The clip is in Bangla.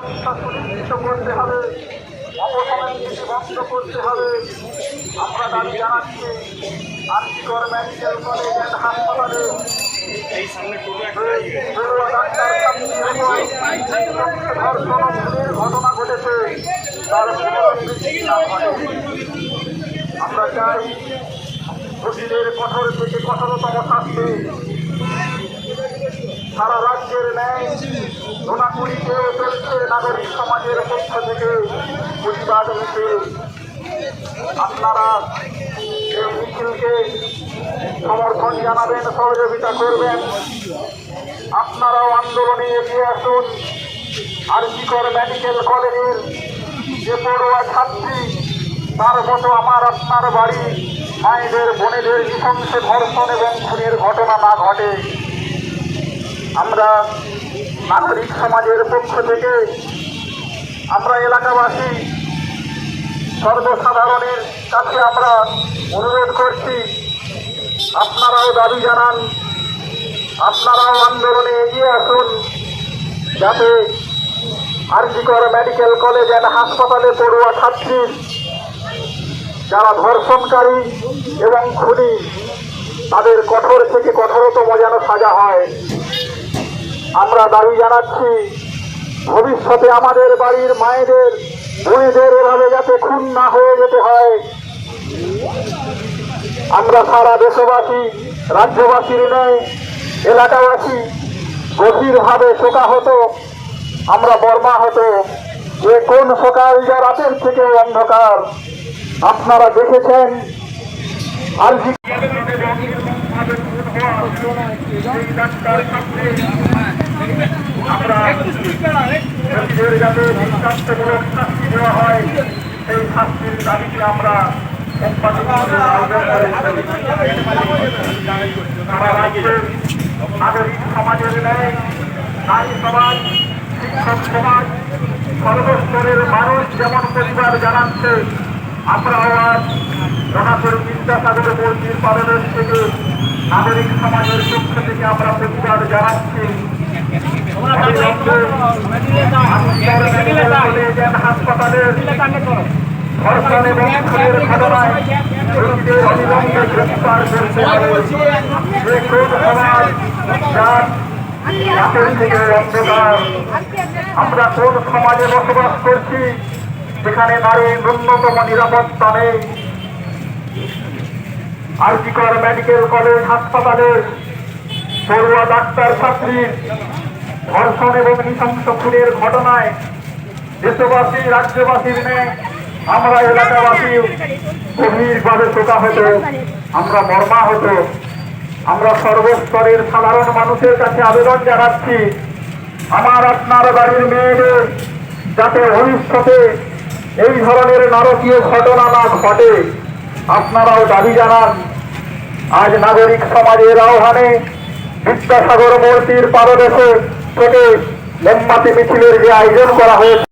সুনিশ্চিত করতে হবে অপসমের নীতি বন্ধ করতে হবে আমরা দাবি জানাচ্ছি আর্থিকর মেডিকেল হাসপাতালে ঘটনা ঘটেছে তার। আমরা চাই দোষীদের কঠোর থেকে কঠোরতম শাস্তি সারা রাজ্যের ন্যায় ধোনাকুড়িতে চলছে নাগরিক সমাজের পক্ষ থেকে প্রতিবাদ মিছিল। আপনারা এই মিছিলকে সমর্থন জানাবেন, সহযোগিতা করবেন। আপনারাও আন্দোলনে এগিয়ে আসুন। আরজিকর মেডিকেল কলেজের যে পড়ুয়া ছাত্রী, তার মতো আমার আপনার বাড়ি, মায়েদের, বোনেদের নৃশংসে ধর্ষণ এবং খুনের ঘটনা না ঘটে। আমরা নাগরিক সমাজের পক্ষ থেকে আমরা এলাকাবাসী সর্বসাধারণের কাছে আমরা অনুরোধ করছি, আপনারাও দাবি জানান, আপনারাও আন্দোলনে এগিয়ে আসুন, যাতে আরজিকর মেডিকেল কলেজ অ্যান্ড হাসপাতালে পড়ুয়া ছাত্রীর যারা ধর্ষণকারী এবং খুনি, তাদের কঠোর থেকে কঠোরতম যেন সাজা হয়। আমরা দাবি জানাচ্ছি, ভবিষ্যতে আমাদের বাড়ির মায়েদের, বোনেদের এভাবে যাতে খুন না হয়ে যেতে হয়। আমরা সারা দেশবাসী, রাজ্যবাসীর নেই এলাকাবাসী গভীরভাবে শোকা হতো আমরা বর্মা হতো যে কোন সকাল যা রাতের থেকে অন্ধকার, আপনারা দেখেছেন, আর যাতে দৃষ্টান্তমূলক শাস্তি দেওয়া হয় সেই শাস্তির দাবিতে আমরা নাগরিক সমাজের ন্যায় নারী সমাজ শিক্ষক সমাজ সর্বস্তরের মানুষ যেমন পরিবার জানাচ্ছে আমরাও আজ জনাপুর বিদ্যাসাগর মন্দির পালনের থেকে নাগরিক সমাজের পক্ষ থেকে আমরা প্রতিবাদ জানাচ্ছি। হাসপাতালের যে কোন আমরা কোন সমাজে বসবাস করছি? সেখানে নারীর ন্যূনতম নিরাপত্তা নেই। আরজিকর মেডিকেল কলেজ, হাসপাতালের পড়ুয়া ডাক্তার ছাত্রীর ধর্ষণ এবং নৃশংস খুনের ঘটনায় দেশবাসী রাজ্যবাসীর নেই আমরা এলাকাবাসী গভীরভাবে শোকা হতো আমরা মর্মা হতো আমরা সর্বস্তরের সাধারণ মানুষের কাছে আবেদন জানাচ্ছি, আমার আপনার বাড়ির মেয়েদের যাতে ভবিষ্যতে এই ধরনের নারকীয় ঘটনা না ঘটে। আপনারাও দাবি জানান, আজ নাগরিক সমাজের আহ্বানে বিদ্যাসাগর মূর্তির পারদেশে থেকে মোমবাতি মিছিলের যে আয়োজন করা হয়েছে